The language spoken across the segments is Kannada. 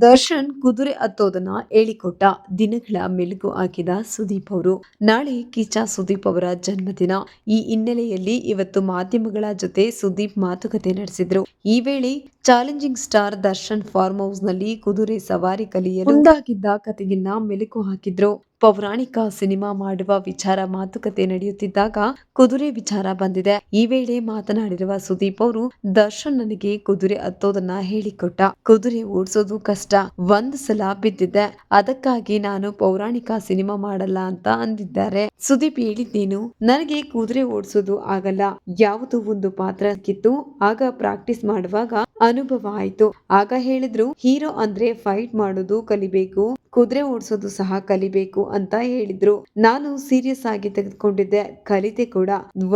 ದರ್ಶನ್ ಕುದುರೆ ಹತ್ತೋದನ್ನ ಹೇಳಿಕೊಟ್ಟ ದಿನಗಳ ಮೆಲುಗು ಹಾಕಿದ ಸುದೀಪ್ ಅವರು. ನಾಳೆ ಕಿಚ್ಚ ಸುದೀಪ್ ಅವರ ಜನ್ಮದಿನ. ಈ ಹಿನ್ನೆಲೆಯಲ್ಲಿ ಇವತ್ತು ಮಾಧ್ಯಮಗಳ ಜೊತೆ ಸುದೀಪ್ ಮಾತುಕತೆ ನಡೆಸಿದ್ರು. ಈ ವೇಳೆ ಚಾಲೆಂಜಿಂಗ್ ಸ್ಟಾರ್ ದರ್ಶನ್ ಫಾರ್ಮ್ ಹೌಸ್ನಲ್ಲಿ ಕುದುರೆ ಸವಾರಿ ಕಲಿಯಲು ಮುಂದಾಗಿದ್ದ ಕತೆಗಿನ್ನ ಮೆಲುಕು ಹಾಕಿದ್ರು. ಪೌರಾಣಿಕ ಸಿನಿಮಾ ಮಾಡುವ ವಿಚಾರ ಮಾತುಕತೆ ನಡೆಯುತ್ತಿದ್ದಾಗ ಕುದುರೆ ವಿಚಾರ ಬಂದಿದೆ. ಈ ವೇಳೆ ಮಾತನಾಡಿರುವ ಸುದೀಪ್ ಅವರು, ದರ್ಶನ್ ನನಗೆ ಕುದುರೆ ಹತ್ತೋದನ್ನ ಹೇಳಿಕೊಟ್ಟ. ಕುದುರೆ ಓಡಿಸೋದು ಕಷ್ಟ. ಒಂದ್ ಸಲ ಬಿದ್ದಿದ್ದೆ. ಅದಕ್ಕಾಗಿ ನಾನು ಪೌರಾಣಿಕ ಸಿನಿಮಾ ಮಾಡಲ್ಲ ಅಂತ ಅಂದಿದ್ದಾರೆ. ಸುದೀಪ್ ಹೇಳಿದ್ದೇನು, ನನಗೆ ಕುದುರೆ ಓಡಿಸೋದು ಆಗಲ್ಲ. ಯಾವುದೋ ಒಂದು ಪಾತ್ರ ಕಿತ್ತು ಆಗ ಪ್ರಾಕ್ಟೀಸ್ ಮಾಡುವಾಗ ಅನುಭವ ಆಯ್ತು. ಆಗ ಹೇಳಿದ್ರು, ಹೀರೋ ಅಂದ್ರೆ ಫೈಟ್ ಮಾಡೋದು ಕಲಿಬೇಕು. ಕುದುರೆ ಓಡಿಸೋದು ಸಹ ಕಲಿಬೇಕು ಅಂತ ಹೇಳಿದ್ರು. ನಾನು ಸೀರಿಯಸ್ ಆಗಿ ತೆಗೆದುಕೊಂಡಿದ್ದೆ. ಕಲಿತೆ ಕೂಡ.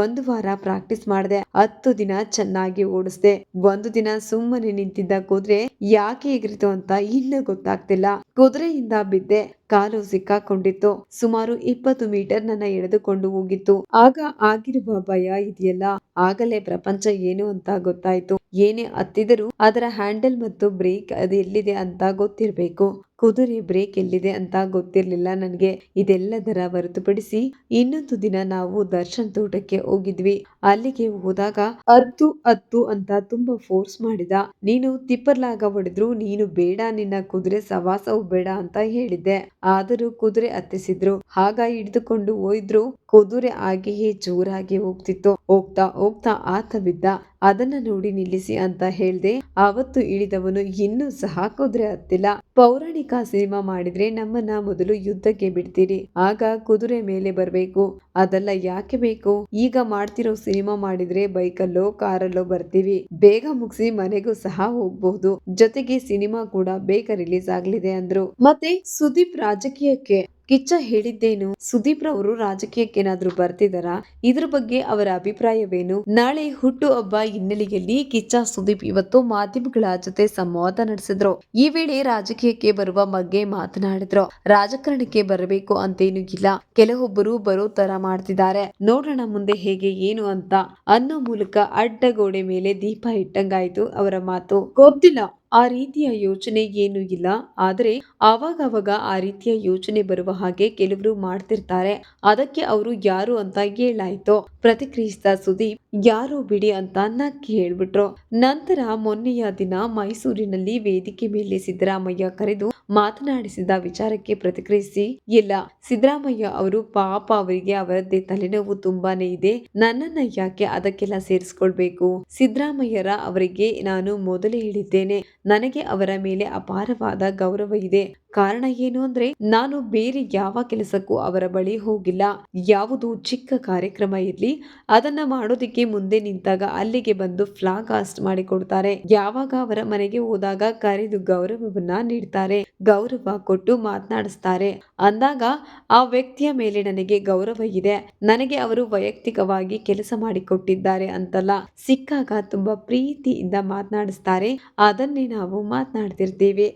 ಒಂದು ವಾರ ಪ್ರಾಕ್ಟೀಸ್ ಮಾಡಿದೆ. ಹತ್ತು ದಿನ ಚೆನ್ನಾಗಿ ಓಡಿಸ್ದೆ. ಒಂದು ದಿನ ಸುಮ್ಮನೆ ನಿಂತಿದ್ದ ಕುದುರೆ ಯಾಕೆ ಎಗರಿತು ಅಂತ ಇನ್ನು ಗೊತ್ತಾಗ್ತಿಲ್ಲ. ಕುದುರೆಯಿಂದ ಬಿದ್ದೆ. ಕಾಲು ಸಿಕ್ಕಾಕೊಂಡಿತ್ತು. ಸುಮಾರು ಇಪ್ಪತ್ತು ಮೀಟರ್ ನನ್ನ ಎಳೆದುಕೊಂಡು ಹೋಗಿತ್ತು. ಆಗ ಆಗಿರುವ ಭಯ ಇದೆಯಲ್ಲ? ಆಗಲೇ ಪ್ರಪಂಚ ಏನು ಅಂತ ಗೊತ್ತಾಯ್ತು. ಏನೇ ಹತ್ತಿದರೂ ಅದರ ಹ್ಯಾಂಡಲ್ ಮತ್ತು ಬ್ರೇಕ್ ಅದು ಎಲ್ಲಿದೆ ಅಂತ ಗೊತ್ತಿರಬೇಕು. ಕುದುರೆ ಬ್ರೇಕ್ ಎಲ್ಲಿದೆ ಅಂತ ಗೊತ್ತಿರ್ಲಿಲ್ಲ ನನಗೆ. ಇದೆಲ್ಲದರ ಹೊರತುಪಡಿಸಿ ಇನ್ನೊಂದು ದಿನ ನಾವು ದರ್ಶನ್ ತೋಟಕ್ಕೆ ಹೋಗಿದ್ವಿ. ಅಲ್ಲಿಗೆ ಹೋದಾಗ ಹತ್ತು ಹತ್ತು ಅಂತ ತುಂಬಾ ಫೋರ್ಸ್ ಮಾಡಿದ. ನೀನು ತಿಪ್ಪರ್ಲಾಗ ಹೊಡೆದ್ರು ನೀನು ಬೇಡ, ನಿನ್ನ ಕುದುರೆ ಸವಾಸವು ಬೇಡ ಅಂತ ಹೇಳಿದ್ದೆ. ಆದರೂ ಕುದುರೆ ಹತ್ತಿಸಿದ್ರು. ಆಗ ಹಿಡಿದುಕೊಂಡು ಹೋಯ್ದ್ರು ಕುದುರೆ ಆಗಿಯೇ ಜೋರಾಗಿ ಹೋಗ್ತಿತ್ತು. ಹೋಗ್ತಾ ಹೋಗ್ತಾ ಆತ ಬಿದ್ದ. ಅದನ್ನ ನೋಡಿ ನಿಲ್ಲಿಸಿ ಅಂತ ಹೇಳ್ದೆ ಅವತ್ತು ಇಳಿದವನು ಇನ್ನೂ ಸಹ ಕುದುರೆ ಹತ್ತಿಲ್ಲ. ಪೌರಾಣಿಕ ಸಿನಿಮಾ ಮಾಡಿದ್ರೆ ನಮ್ಮನ್ನ ಮೊದಲು ಯುದ್ಧಕ್ಕೆ ಬಿಡ್ತೀರಿ, ಆಗ ಕುದುರೆ ಮೇಲೆ ಬರಬೇಕು. ಅದೆಲ್ಲ ಯಾಕೆ ಬೇಕು? ಈಗ ಮಾಡ್ತಿರೋ ಸಿನಿಮಾ ಮಾಡಿದ್ರೆ ಬೈಕಲ್ಲೋ, ಕಾರಲ್ಲೋ ಬರ್ತೀವಿ. ಬೇಗ ಮುಗಿಸಿ ಮನೆಗೂ ಸಹ ಹೋಗ್ಬಹುದು ಜೊತೆಗೆ ಸಿನಿಮಾ ಕೂಡ ಬೇಗ ರಿಲೀಸ್ ಆಗ್ಲಿದೆ ಅಂದ್ರು. ಮತ್ತೆ ಸುದೀಪ್ ರಾಜಕೀಯಕ್ಕೆ ಕಿಚ್ಚ ಹೇಳಿದ್ದೇನು? ಸುದೀಪ್ ರವರು ರಾಜಕೀಯಕ್ಕೆ ಏನಾದ್ರೂ ಬರ್ತಿದಾರಾ? ಇದ್ರ ಬಗ್ಗೆ ಅವರ ಅಭಿಪ್ರಾಯವೇನು? ನಾಳೆ ಹುಟ್ಟು ಹಬ್ಬ ಹಿನ್ನೆಲೆಯಲ್ಲಿ ಕಿಚ್ಚ, ಸುದೀಪ್ ಇವತ್ತು ಮಾಧ್ಯಮಗಳ ಜೊತೆ ಸಂವಾದ ನಡೆಸಿದ್ರು. ಈ ವೇಳೆ ರಾಜಕೀಯಕ್ಕೆ ಬರುವ ಬಗ್ಗೆ ಮಾತನಾಡಿದ್ರು. ರಾಜಕಾರಣಕ್ಕೆ ಬರಬೇಕು ಅಂತೇನು ಇಲ್ಲ. ಕೆಲವೊಬ್ಬರು ಬರೋ ತರ ಮಾಡ್ತಿದ್ದಾರೆ. ನೋಡೋಣ ಮುಂದೆ ಹೇಗೆ, ಏನು ಅಂತ ಅನ್ನೋ ಮೂಲಕ ಅಡ್ಡಗೋಡೆ ಮೇಲೆ ದೀಪ ಇಟ್ಟಂಗಾಯ್ತು ಅವರ ಮಾತು. ಗೊತ್ತಿಲ್ಲ. ಆ ರೀತಿಯ ಯೋಚನೆ ಏನು ಇಲ್ಲ. ಆದರೆ ಆವಾಗವಾಗ ಆ ರೀತಿಯ ಯೋಚನೆ ಬರುವ ಹಾಗೆ ಕೆಲವರು ಮಾಡ್ತಿರ್ತಾರೆ. ಅದಕ್ಕೆ ಅವರು ಯಾರು ಅಂತ ಹೇಳಾಯ್ತು. ಪ್ರತಿಕ್ರಿಯಿಸಿದ ಸುದೀಪ್, ಯಾರು ಬಿಡಿ ಅಂತ ನಕ್ಕಿ ಹೇಳ್ಬಿಟ್ರು. ನಂತರ ಮೊನ್ನೆಯ ದಿನ ಮೈಸೂರಿನಲ್ಲಿ ವೇದಿಕೆ ಮೇಲೆ ಸಿದ್ದರಾಮಯ್ಯ ಕರೆದು ಮಾತನಾಡಿಸಿದ ವಿಚಾರಕ್ಕೆ ಪ್ರತಿಕ್ರಿಯಿಸಿ, ಇಲ್ಲ, ಸಿದ್ದರಾಮಯ್ಯ ಅವರು ಪಾಪ ಅವರಿಗೆ ಅವರದ್ದೇ ತಲೆನೋವು ತುಂಬಾನೇ ಇದೆ. ನನ್ನನ್ನ ಯಾಕೆ ಅದಕ್ಕೆಲ್ಲ ಸೇರಿಸ್ಕೊಳ್ಬೇಕು? ಸಿದ್ದರಾಮಯ್ಯರ ಅವರಿಗೆ ನಾನು ಮೊದಲೇ ಹೇಳಿದ್ದೇನೆ. ನನಗೆ ಅವರ ಮೇಲೆ ಅಪಾರವಾದ ಗೌರವ ಇದೆ. ಕಾರಣ ಏನು ಅಂದ್ರೆ ನಾನು ಬೇರೆ ಯಾವ ಕೆಲಸಕ್ಕೂ ಅವರ ಬಳಿ ಹೋಗಿಲ್ಲ. ಯಾವುದು ಚಿಕ್ಕ ಕಾರ್ಯಕ್ರಮ ಇರ್ಲಿ, ಅದನ್ನ ಮಾಡೋದಿಕ್ಕೆ ಮುಂದೆ ನಿಂತಾಗ ಅಲ್ಲಿಗೆ ಬಂದು ಫ್ಲಾಗ್ ಹಾಸ್ಟ್ ಮಾಡಿಕೊಡ್ತಾರೆ. ಯಾವಾಗ ಅವರ ಮನೆಗೆ ಹೋದಾಗ ಕರೆದು ಗೌರವವನ್ನ ನೀಡ್ತಾರೆ, ಗೌರವ ಕೊಟ್ಟು ಮಾತನಾಡಿಸ್ತಾರೆ. ಅಂದಾಗ ಆ ವ್ಯಕ್ತಿಯ ಮೇಲೆ ನನಗೆ ಗೌರವ ಇದೆ. ನನಗೆ ಅವರು ವೈಯಕ್ತಿಕವಾಗಿ ಕೆಲಸ ಮಾಡಿಕೊಟ್ಟಿದ್ದಾರೆ ಅಂತಲ್ಲ, ಸಿಕ್ಕಾಗ ತುಂಬಾ ಪ್ರೀತಿಯಿಂದ ಮಾತನಾಡಿಸ್ತಾರೆ. ಅದನ್ನೇ ನಾವು ಮಾತನಾಡ್ತಿರ್ತೀವಿ.